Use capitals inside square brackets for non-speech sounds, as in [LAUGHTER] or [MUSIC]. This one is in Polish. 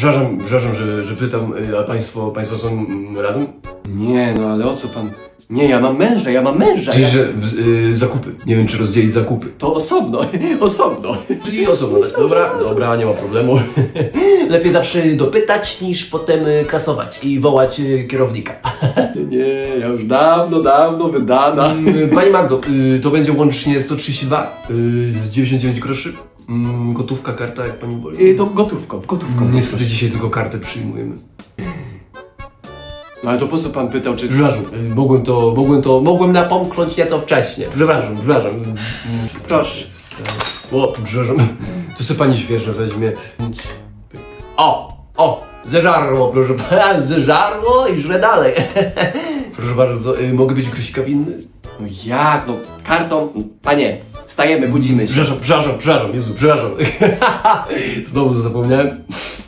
przepraszam, przepraszam, że, że pytam, y, a państwo, państwo są mm, razem? Nie, no ale o co pan... Nie, ja mam męża, ja mam męża. Czyli, Ja... że y, zakupy. Nie wiem, czy rozdzielić zakupy. To osobno, [LAUGHS] osobno. Czyli osobno. Dobra, dobra, nie ma problemu. [LAUGHS] Lepiej zawsze dopytać, niż potem y, kasować i wołać y, kierownika. [LAUGHS] Nie, ja już dawno, dawno wydana. Y, Pani Magdo, y, to będzie łącznie 132 y, z 99 groszy. Mm, Gotówka, karta, jak pani woli. I to gotówką, gotówką. Niestety dzisiaj tylko kartę przyjmujemy. No ale to po co pan pytał, czy... Przepraszam, y, mogłem to, mogłem to, mogłem napomknąć nieco wcześniej. Przepraszam, przepraszam. Mm, Proszę. O, przepraszam. Tu sobie pani świeże weźmie. O, zeżarło, proszę pana, [LAUGHS] zeżarło i żre dalej. [LAUGHS] Proszę bardzo, y, mogę być grosika winny? No jak, no kartą... Panie, wstajemy, budzimy się. Przepraszam, przepraszam, przepraszam, Jezu, przepraszam. [LAUGHS] Znowu zapomniałem.